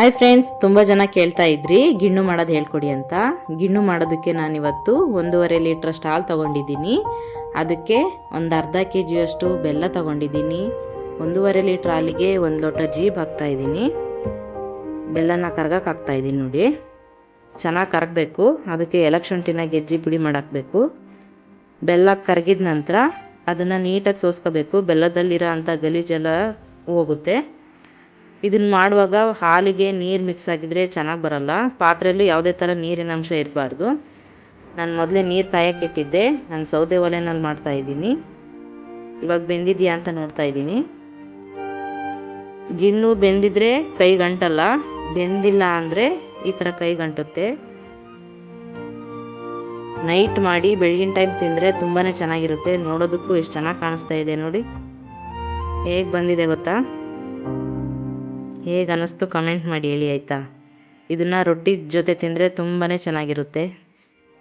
Hi friends ತುಂಬ ಜನ ಕೇಳ್ತಾ ಇದ್ರಿ. ಗಿಣ್ಣು ಮಾಡೋದು ಹೇಳ್ಕೊಡಿ ಅಂತ. ಗಿಣ್ಣು ಮಾಡೋದಕ್ಕೆ ನಾನಿವತ್ತು ಒಂದೂವರೆ ಲೀಟ್ರಷ್ಟು ಹಾಲು ತೊಗೊಂಡಿದ್ದೀನಿ. ಅದಕ್ಕೆ ಒಂದು ಅರ್ಧ ಕೆ ಜಿಯಷ್ಟು ಬೆಲ್ಲ ತೊಗೊಂಡಿದ್ದೀನಿ. ಒಂದೂವರೆ ಲೀಟ್ರ್ ಹಾಲಿಗೆ ಒಂದು ಲೋಟ ಜೀಬ್ ಹಾಕ್ತಾ ಇದ್ದೀನಿ. ಬೆಲ್ಲನ ಕರ್ಗಕ್ಕೆ ಹಾಕ್ತಾಯಿದ್ದೀನಿ ನೋಡಿ. ಚೆನ್ನಾಗಿ ಕರಗಬೇಕು. ಅದಕ್ಕೆ ಎಲೆಕ್ಷಂಟಿನ ಗೆಜ್ಜಿ ಪುಡಿ ಮಾಡಾಕಬೇಕು. ಬೆಲ್ಲ ಕರಗಿದ ನಂತರ ಅದನ್ನು ನೀಟಾಗಿ ಸೋಸ್ಕೋಬೇಕು. ಬೆಲ್ಲದಲ್ಲಿರೋ ಅಂಥ ಗಲೀಜೆಲ್ಲ ಹೋಗುತ್ತೆ. ಇದನ್ನ ಮಾಡುವಾಗ ಹಾಲಿಗೆ ನೀರು ಮಿಕ್ಸ್ ಆಗಿದ್ರೆ ಚೆನ್ನಾಗಿ ಬರಲ್ಲ. ಪಾತ್ರೆಯಲ್ಲಿ ಯಾವುದೇ ಥರ ನೀರಿನ ಅಂಶ ಇರಬಾರ್ದು. ನಾನು ಮೊದಲೇ ನೀರು ಕಾಯಕ್ಕೆ ಇಟ್ಟಿದ್ದೆ. ನಾನು ಸೌದೆ ಒಲೆನಲ್ಲಿ ಮಾಡ್ತಾ ಇದ್ದೀನಿ. ಇವಾಗ ಬೆಂದಿದೆಯಾ ಅಂತ ನೋಡ್ತಾ ಇದ್ದೀನಿ. ಗಿಣ್ಣು ಬೆಂದಿದ್ರೆ ಕೈ ಗಂಟಲ್ಲ. ಬೆಂದಿಲ್ಲ ಅಂದರೆ ಈ ಥರ ಕೈ ಗಂಟುತ್ತೆ. ನೈಟ್ ಮಾಡಿ ಬೆಳಗಿನ ಟೈಮ್ ತಿಂದರೆ ತುಂಬಾ ಚೆನ್ನಾಗಿರುತ್ತೆ. ನೋಡೋದಕ್ಕೂ ಎಷ್ಟು ಚೆನ್ನಾಗಿ ಕಾಣಿಸ್ತಾ ಇದೆ ನೋಡಿ. ಹೇಗೆ ಬಂದಿದೆ ಗೊತ್ತಾ? ಹೇಗೆ ಅನ್ನಿಸ್ತು ಕಮೆಂಟ್ ಮಾಡಿ ಹೇಳಿ ಆಯಿತಾ? ಇದನ್ನು ರೊಟ್ಟಿ ಜೊತೆ ತಿಂದರೆ ತುಂಬಾ ಚೆನ್ನಾಗಿರುತ್ತೆ.